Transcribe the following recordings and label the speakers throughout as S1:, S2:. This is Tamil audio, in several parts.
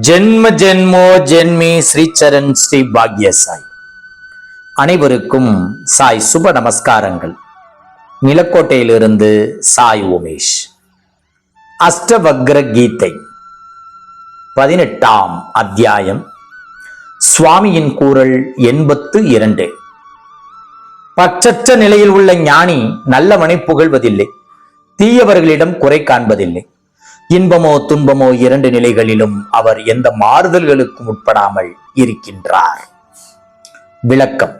S1: ஜென்ம ஜென்மோ ஜென்மி ஸ்ரீச்சரண் ஸ்ரீ பாக்ய சாய் அனைவருக்கும் சாய் சுப நமஸ்காரங்கள். நிலக்கோட்டையிலிருந்து சாய் உமேஷ். அஷ்டவக்ர கீதை. பதினெட்டாம் அத்தியாயம். சுவாமியின் கூறல் எண்பத்து இரண்டு. பச்சற்ற நிலையில் உள்ள ஞானி நல்லவனை புகழ்வதில்லை. தீயவர்களிடம் குறை காண்பதில்லை. இன்பமோ துன்பமோ இரண்டு நிலைகளிலும் அவர் எந்த மாறுதல்களுக்கும் உட்படாமல் இருக்கின்றார். விளக்கம்.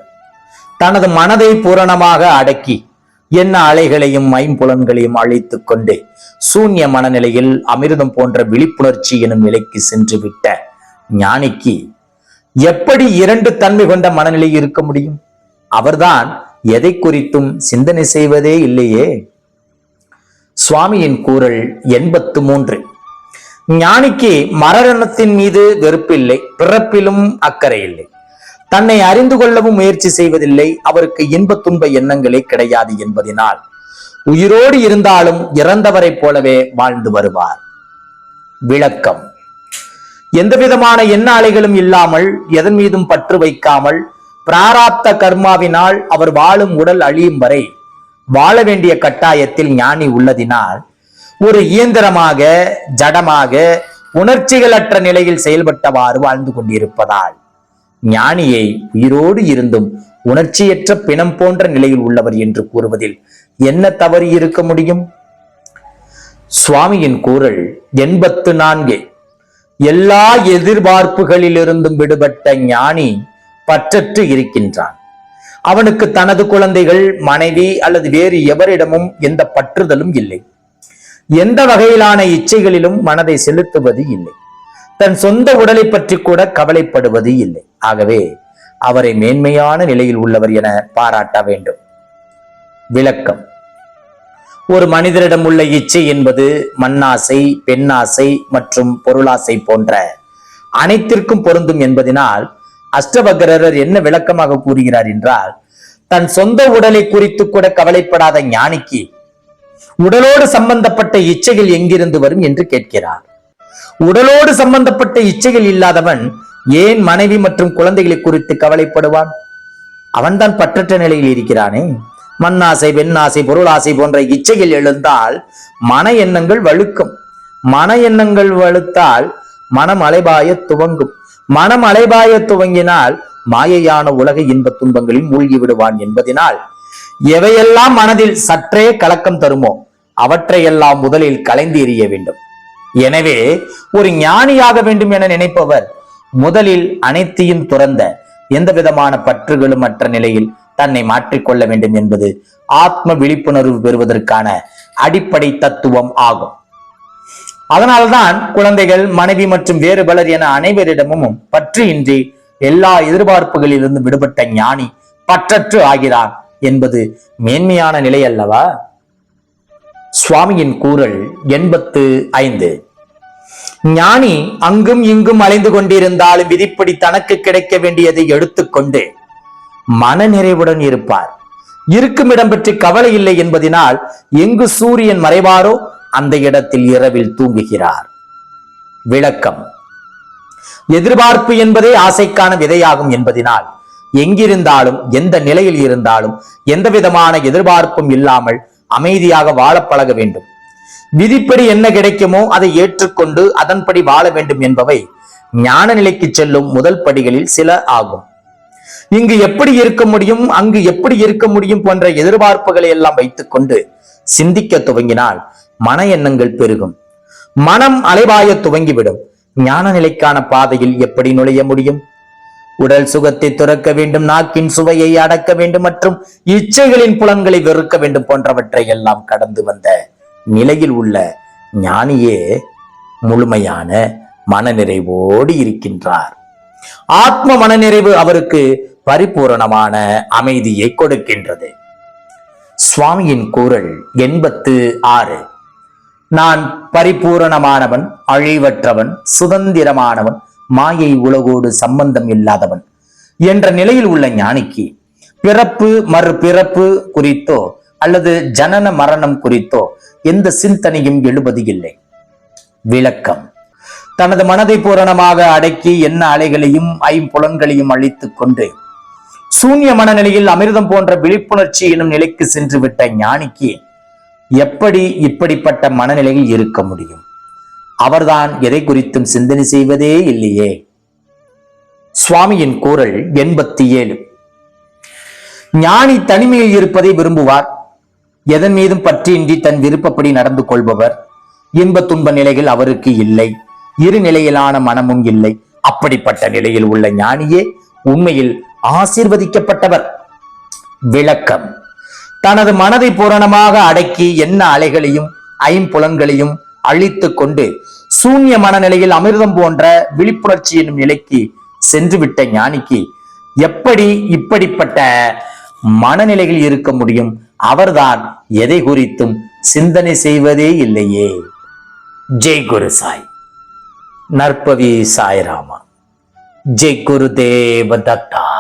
S1: தனது மனதை பூரணமாக அடக்கி என்ன அலைகளையும் ஐம்புலன்களையும் அழைத்துக் கொண்டு சூன்ய மனநிலையில் அமிர்தம் போன்ற விழிப்புணர்ச்சி எனும் நிலைக்கு சென்று விட்ட ஞானிக்கு எப்படி இரண்டு தன்மை கொண்ட மனநிலை இருக்க முடியும்? அவர்தான் எதை குறித்தும் சிந்தனை செய்வதே இல்லையே. சுவாமியின் கூறல் எண்பத்து மூன்று ஞானிக்கு மரணத்தின் மீது வெறுப்பில்லை பிறப்பிலும் அக்கறை இல்லை தன்னை அறிந்து கொள்ளவும் முயற்சி செய்வதில்லை அவருக்கு இன்பத் துன்ப எண்ணங்களே கிடையாது என்பதினால். உயிரோடு இருந்தாலும் இறந்தவரைப் போலவே வாழ்ந்து வருவார். விளக்கம். எந்த விதமான எண்ண அலைகளும் இல்லாமல் எதன் மீதும் பற்று வைக்காமல் பிராராப்த கர்மாவினால் அவர் வாழும் உடல் அழியும் வரை வாழ வேண்டிய கட்டாயத்தில் ஞானி உள்ளதினால் ஒரு இயந்திரமாக ஜடமாக உணர்ச்சிகளற்ற நிலையில் செயல்பட்டவாறு வாழ்ந்து கொண்டிருப்பதால் ஞானியை உயிரோடு இருந்தும் உணர்ச்சியற்ற பிணம் போன்ற நிலையில் உள்ளவர் என்று கூறுவதில் என்ன தவறு இருக்க முடியும்? சுவாமியின் கூறல் எண்பத்து நான்கு. எல்லா எதிர்பார்ப்புகளிலிருந்தும் விடுபட்ட ஞானி பற்றற்று இருக்கின்றான். அவனுக்கு தனது குழந்தைகள் மனைவி அல்லது வேறு எவரிடமும் எந்த பற்றுதலும் இல்லை. எந்த வகையிலான இச்சைகளிலும் மனதை செலுத்துவது இல்லை. தன் சொந்த உடலை பற்றி கூட கவலைப்படுவது இல்லை. ஆகவே அவரை மேன்மையான நிலையில் உள்ளவர் என பாராட்ட வேண்டும். விளக்கம். ஒரு மனிதரிடம் உள்ள இச்சை என்பது மண்ணாசை பெண்ணாசை மற்றும் பொருளாசை போன்ற அனைத்திற்கும் பொருந்தும் என்பதனால் அஷ்டபகரர் என்ன விளக்கமாக கூறுகிறார் என்றால் தன் சொந்த உடலை குறித்து கூட கவலைப்படாத ஞானிக்கு உடலோடு சம்பந்தப்பட்ட இச்சைகள் எங்கிருந்து வரும் என்று கேட்கிறார். உடலோடு சம்பந்தப்பட்ட இச்சைகள் இல்லாதவன் ஏன் மனைவி மற்றும் குழந்தைகளை குறித்து கவலைப்படுவான்? அவன்தான் பற்றற்ற நிலையில் இருக்கிறானே. மண்ணாசை வெண்ணாசை பொருளாசை போன்ற இச்சைகள் எழுந்தால் மன எண்ணங்கள் வழுக்கும். மன எண்ணங்கள் வலுத்தால் மனம் அலைபாய துவங்கும். மனம் அலைபாய துவங்கினால் மாயையான உலக இன்ப துன்பங்களில் மூழ்கி விடுவான் என்பதினால் எவையெல்லாம் மனதில் சற்றே கலக்கம் தருமோ அவற்றையெல்லாம் முதலில் கலைந்து எறிய வேண்டும். எனவே ஒரு ஞானியாக வேண்டும் என நினைப்பவர் முதலில் அனைத்தையும் துறந்த எந்த விதமான பற்றுகளும் அற்ற நிலையில் தன்னை மாற்றிக்கொள்ள வேண்டும் என்பது ஆத்ம விழிப்புணர்வு பெறுவதற்கான அடிப்படை தத்துவம் ஆகும். அதனால்தான் குழந்தைகள் மனைவி மற்றும் வேறு பலர் என அனைவரிடமும் பற்று இன்றி எல்லா எதிர்பார்ப்புகளிலிருந்து விடுபட்ட ஞானி பற்றற்று ஆகிறான் என்பது மேன்மையான நிலை அல்லவா? சுவாமியின் கூறல் எண்பத்து ஐந்து. ஞானி அங்கும் இங்கும் அலைந்து கொண்டிருந்தாலும் விதிப்படி தனக்கு கிடைக்க வேண்டியதை எடுத்துக்கொண்டு மன நிறைவுடன் இருப்பார். இருக்கும் இடம் பற்றி கவலை இல்லை என்பதனால் எங்கு சூரியன் மறைவாரோ அந்த இடத்தில் இரவில் தூங்குகிறார். விளக்கம். எதிர்பார்ப்பு என்பதே ஆசைக்கான விதையாகும் என்பதனால் எங்கிருந்தாலும் எந்த நிலையில் இருந்தாலும் எந்த விதமான எதிர்பார்ப்பும் இல்லாமல் அமைதியாக வாழ பழக வேண்டும். விதிப்படி என்ன கிடைக்குமோ அதை ஏற்றுக்கொண்டு அதன்படி வாழ வேண்டும் என்பவை ஞான நிலைக்கு செல்லும் முதல் படிகளில் சில ஆகும். இங்கு எப்படி இருக்க முடியும் அங்கு எப்படி இருக்க முடியும் போன்ற எதிர்பார்ப்புகளை எல்லாம் வைத்துக்கொண்டு சிந்திக்க துவங்கினால் மன எண்ணங்கள் பெருகும். மனம் அலைபாய துவங்கிவிடும். ஞான நிலைக்கான பாதையில் எப்படி நுழைய முடியும்? உடல் சுகத்தை துறக்க வேண்டும் நாக்கின் சுவையை அடக்க வேண்டும் மற்றும் இச்சைகளின் புலன்களை வெறுக்க வேண்டும் போன்றவற்றை எல்லாம் கடந்து வந்த நிலையில் உள்ள ஞானியே முழுமையான மனநிறைவோடு இருக்கின்றார். ஆத்ம மனநிறைவு அவருக்கு பரிபூரணமான அமைதியை கொடுக்கின்றது. சுவாமியின் கூறல் எண்பத்து ஆறு. நான் பரிபூரணமானவன் அழிவற்றவன் சுதந்திரமானவன் மாயை உலகோடு சம்பந்தம் இல்லாதவன் என்ற நிலையில் உள்ள ஞானிக்கு பிறப்பு மறுபிறப்பு குறித்தோ அல்லது ஜனன மரணம் குறித்தோ எந்த சிந்தனையும் எழுபது இல்லை. விளக்கம். தனது மனதை பூரணமாக அடக்கி என்ன அலைகளையும் ஐம்புலன்களையும் அழித்துக் கொண்டு சூன்ய மனநிலையில் அமிர்தம் போன்ற விழிப்புணர்ச்சி எனும் நிலைக்கு சென்று விட்ட ஞானிக்கு எப்படி இப்படிப்பட்ட மனநிலையில் இருக்க முடியும்? அவர்தான் எதை குறித்தும் சிந்தனை செய்வதே இல்லையே. சுவாமியின் கூறல் எண்பத்தி ஏழு ஞானி தனிமையில் இருப்பதை விரும்புவார். எதன் மீதும் பற்றியின்றி தன் விருப்பப்படி நடந்து கொள்பவர். இன்ப துன்ப நிலைகள் அவருக்கு இல்லை. இரு நிலையிலான மனமும் இல்லை. அப்படிப்பட்ட நிலையில் உள்ள ஞானியே உண்மையில் ஆசிர்வதிக்கப்பட்டவர். விளக்கம். தனது மனதை பூரணமாக அடக்கி என்ன அலைகளையும் ஐம்புலன்களையும் அழித்து கொண்டு சூன்ய மனநிலையில் அமிர்தம் போன்ற விழிப்புணர்ச்சி என்னும் நிலைக்கு சென்றுவிட்ட ஞானிக்கு எப்படி இப்படிப்பட்ட மனநிலையில் இருக்க முடியும்? அவர்தான் எதை குறித்தும் சிந்தனை செய்வதே இல்லையே. ஜெய் குரு சாய். நற்பவி சாய்ராமா. ஜெய் குரு தேவ தத்தா.